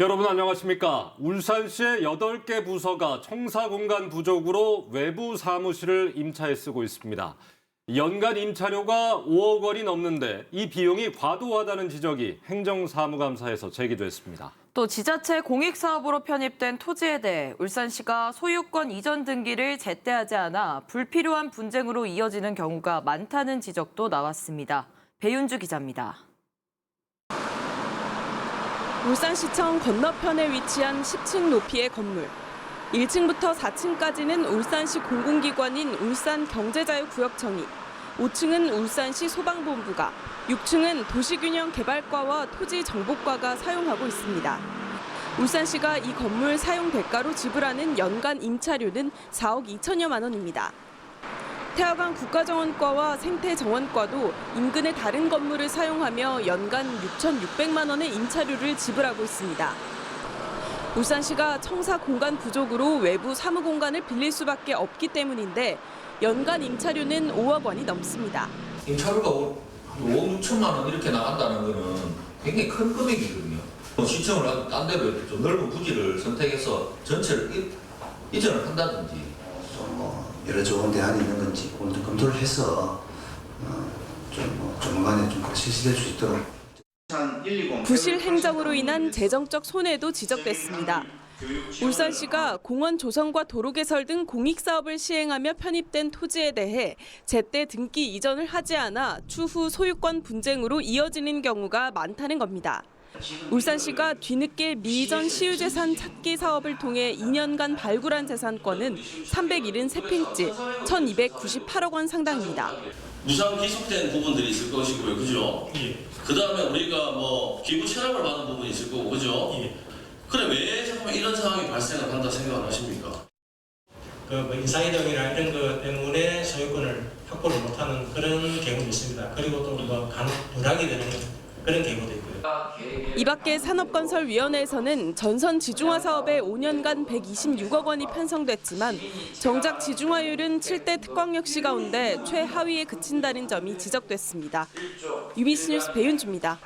여러분 안녕하십니까? 울산시의 8개 부서가 청사 공간 부족으로 외부 사무실을 임차해 쓰고 있습니다. 연간 임차료가 5억 원이 넘는데 이 비용이 과도하다는 지적이 행정사무감사에서 제기됐습니다. 또 지자체 공익사업으로 편입된 토지에 대해 울산시가 소유권 이전 등기를 제때 하지 않아 불필요한 분쟁으로 이어지는 경우가 많다는 지적도 나왔습니다. 배윤주 기자입니다. 울산시청 건너편에 위치한 10층 높이의 건물. 1층부터 4층까지는 울산시 공공기관인 울산경제자유구역청이, 5층은 울산시 소방본부가, 6층은 도시균형개발과와 토지정보과가 사용하고 있습니다. 울산시가 이 건물 사용 대가로 지불하는 연간 임차료는 4억 2천여만 원입니다. 태화강 국가정원과와 생태정원과도 인근의 다른 건물을 사용하며 연간 6,600만 원의 임차료를 지불하고 있습니다. 울산시가 청사 공간 부족으로 외부 사무 공간을 빌릴 수밖에 없기 때문인데 연간 임차료는 5억 원이 넘습니다. 임차료가 5억 6천만 원 이렇게 나간다는 거는 굉장히 큰 금액이거든요. 뭐 시청을 딴 데로 좀 넓은 부지를 선택해서 전체를 이- 이전을 한다든지 여러 좋은 대안이 있는 건지 그걸 좀 검토를 해서 어, 좀뭐 조만간에 좀 실시될 수 있도록 부실 행정으로 인한 재정적 손해도 지적됐습니다. 울산시가 공원 조성과 도로 개설 등 공익 사업을 시행하며 편입된 토지에 대해 제때 등기 이전을 하지 않아 추후 소유권 분쟁으로 이어지는 경우가 많다는 겁니다. 울산시가 뒤늦게 미이전 시유재산 찾기 사업을 통해 2년간 발굴한 재산권은 373필지 1,298억 원 상당입니다. 무상 기속된 부분들이 있을 것이고요, 그죠? 그 다음에 우리가 뭐 기부 체납을 받은 부분이 있을 거고, 그죠? 그래 왜 잠깐만 이런 상황이 발생을 한다 생각을 하십니까? 그뭐 인사이동이나 이런 것 때문에 소유권을 확보를 못하는 그런 경우도 있습니다. 그리고 또뭐 간혹 누락이 되는 그런 경우도 있고요. 이 밖에 산업건설위원회에서는 전선 지중화 사업에 5년간 126억 원이 편성됐지만 정작 지중화율은 7대 특광역시 가운데 최하위에 그친다는 점이 지적됐습니다. UBC 뉴스 배윤주입니다.